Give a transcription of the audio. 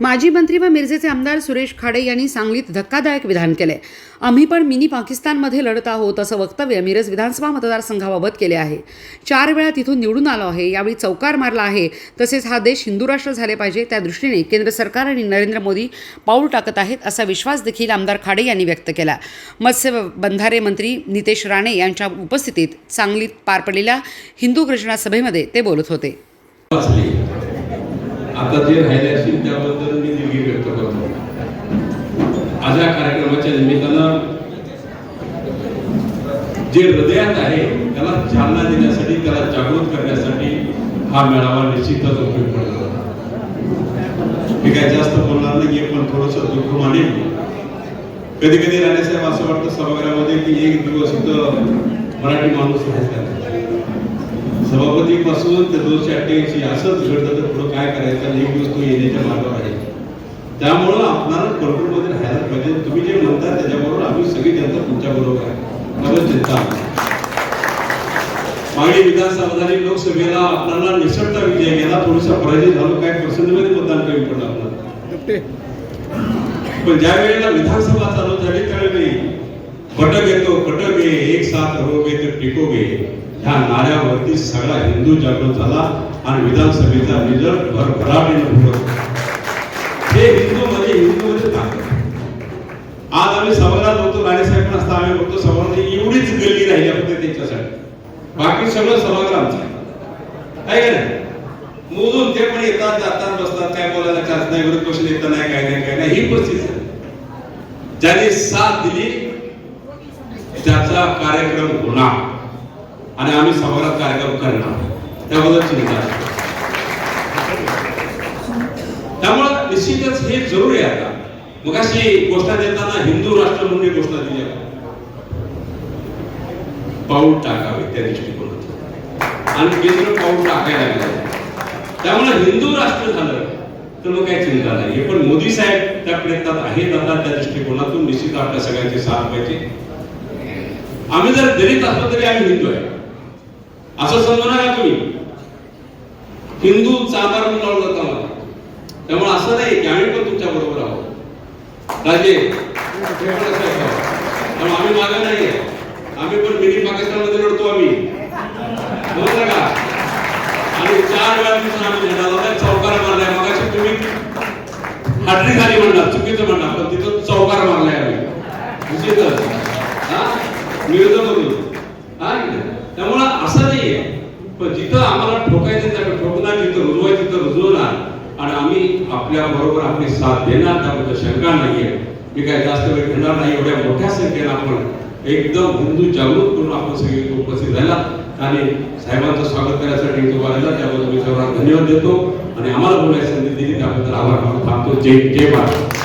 माजी मंत्री व मिरजेचे आमदार सुरेश खाडे यांनी सांगलीत धक्कादायक विधान केले. आम्ही पण मिनी पाकिस्तानमध्ये लढत आहोत असं वक्तव्य मिरज विधानसभा मतदारसंघाबाबत केले आहे. चार वेळा तिथून निवडून आलो आहे यावेळी चौकार मारला आहे. तसेच हा देश हिंदू राष्ट्र झाले पाहिजे त्या दृष्टीने केंद्र सरकार आणि नरेंद्र मोदी पाऊल टाकत आहेत असा विश्वास देखील आमदार खाडे यांनी व्यक्त केला. मत्स्य बंधारे मंत्री नितेश राणे यांच्या उपस्थितीत सांगलीत पार पडलेल्या हिंदू घोषणा सभेमध्ये ते बोलत होते. आता जे राहिले असतील त्याबद्दल मी दिलगी व्यक्त करतो. आज या कार्यक्रमाच्या निमित्तानं जे हृदयात आहे त्याला चालना देण्यासाठी त्याला जागृत करण्यासाठी हा मेळावा निश्चितच उपयोग पडला. मी काय जास्त बोलणार नाही पण थोडस दुःख मानेल कधी कधी राणेसाहेब असं वाटतं सभागृहामध्ये की एक दिवस इथं मराठी माणूस राहायचा सभापती पासून ते दोनशे अठ्ठ्याऐंशी असंच घडतं तर पुढं काय करायचं एक दिवस तो येण्याच्या मार्गावर आहे. त्यामुळं आपल्याला कंट्रोलमध्ये राहायला पाहिजे. तुम्ही जे म्हणता त्याच्याबरोबर आम्ही सगळी जनता तुमच्या बरोबर आहे. मला चिंता. मागणी विधानसभा लोकसभेला आपल्याला निसटता विजय गेला थोडासा पराजय झालो काय पर्सेंटमध्ये मतदान कमी पडलं आपल्याला. पण ज्या वेळेला विधानसभा चालू झाली त्यावेळी कटक येतो कटक ये एक साथ रहोगे तर टिकोगे. ह्या नाऱ्यावरती सगळा हिंदू जागृत झाला आणि विधानसभेचा रिझल्ट भरभराटीने भरत हे हिंदू म्हणजे हिंदू म्हणजे ताकद आज आम्ही सभागृहात बोलतो राणेसाहेब पण असता आम्ही बघतो सभागृहात एवढीच गल्ली राहिली फक्त त्यांच्यासाठी. बाकी सगळं सभागृह आमचं आहे. का नाही? मोजून ते पण येतात जातात बसतात काय बोलायला चान्स नाही विरोध पक्ष येत नाही काय नाही काय नाही ही परिस्थिती ज्याने साथ दिली त्याचा कार्यक्रम होणार. आणि आम्ही सभागृहात कार्यक्रम करणार. त्याबद्दल चिंता त्यामुळं निश्चितच हे जरुरी आहे आता. मग अशी घोषणा देताना हिंदू राष्ट्र म्हणून घोषणा दिली आपण. पाऊल टाकावे त्या दृष्टिकोनातून. आणि केंद्र पाऊल टाकायला लागलं. त्यामुळे हिंदू राष्ट्र झालं तर मग काय चिंता नाही. पण मोदी साहेब त्या प्रयत्नात आहेत आता त्या दृष्टिकोनातून. निश्चित आपल्या सगळ्यांची साथ पाहिजे. आम्ही जर दलित असलो तरी आम्ही हिंदू आहे. असं समजू नका तुम्ही. हिंदू चांदार म्हणून लावलं आम्हाला. त्यामुळे असं नाही की आम्ही पण तुमच्या बरोबर आहोत. राजे आहे त्यामुळे आम्ही मागे नाही आम्ही पण मिनी पाकिस्तानमध्ये लढतो आम्ही. बरोबर का? आणि चार वेळा दिवसात आम्ही झेंडा लावला चौकार मारलाय. मगाशी तुम्ही हाटरी झाली म्हणणार चुकीचं म्हणणार पण तिथं चौकार मारलाय आम्ही. निश्चितच विरोध म्हणून हा की नाही? त्यामुळं असं नाहीये. पण जिथं आम्हाला ठोकायचं त्या ठोकणार जिथं रुजवायचं तिथं रुजवणार. आणि आम्ही आपल्या बरोबर आपली साथ देणार त्याबद्दल शंका नाहीये. मी काय जास्त वेळ घेणार नाही एवढ्या मोठ्या संख्येनं आपण एकदम हिंदू जागृत करून आपण सगळे उपस्थित झाला आणि साहेबांचं स्वागत करण्यासाठी इथे उभा राहिला त्याबद्दल मी सर्वांना धन्यवाद देतो. आणि आम्हाला बोलायची संधी दिली त्याबद्दल आभार मानून थांबतो. जय जय महाराज